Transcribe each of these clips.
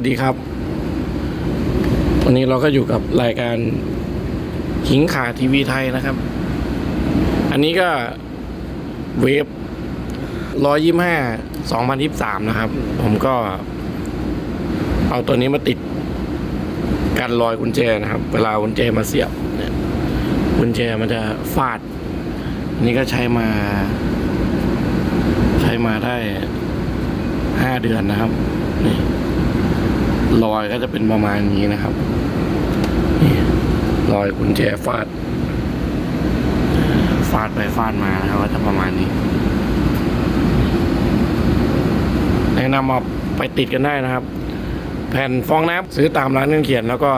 วัสดีครับ วันนี้เราก็อยู่กับรายการหิงขาทีวีไทยนะครับ อันนี้ก็เวฟร้อยยี่ห้าสองพันยิบสามนะครับ ผมก็ เอาตัวนี้มาติดกันรอยกุญแจนะครับ เวลากุญแจมาเสียบเนี่ยกุญแจมันจะฟาดนนี่ก็ใช้มา ใช้มาได้ห้าเดือนนะครับนี่ รอยก็จะเป็นประมาณนี้นะครับนี่รอยกุญแจฟาด ฟาดไปฟาดมานะครับก็จะประมาณนี้แนะนำมาไปติดกันได้นะครับ แผ่นฟองน้ำซื้อตามร้านเครื่องเขียน แล้วก็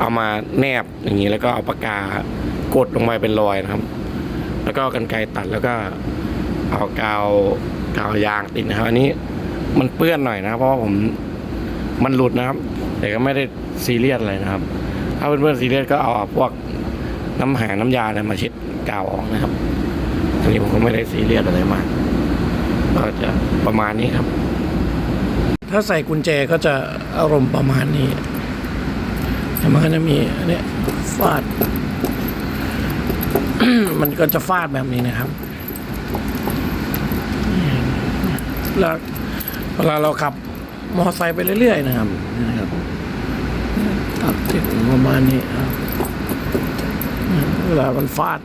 เอามาแนบอย่างนี้แล้วก็เอาปากกากดลงไปเป็นรอยนะครับ แล้วก็กันไกรตัดแล้วก็เอากาวกาวยางติดนะครับ อันนี้มันเปื้อนหน่อยนะเพราะว่าผม มันหลุดนะครับ แต่ก็ไม่ได้ซีเรียสอะไรนะครับ ถ้าเพื่อนๆซีเรียสก็เอาพวกน้ำหาน้ำยาอะไรมาเช็ดกาวออกนะครับอันนี้ผมก็ไม่ได้ซีเรียสอะไรมากก็จะประมาณนี้ครับ ถ้าใส่กุญแจก็จะอารมณ์ประมาณนี้แต่มันก็จะมีอันเนี้ยฟาด มันก็จะฟาดแบบนี้นะครับแล้วเวลาเราขับ มอเตอร์ไซค์ไปเรื่อยๆนะครับนี่นะครับตัดถึงประมาณนี้ครับเวลามันฟาด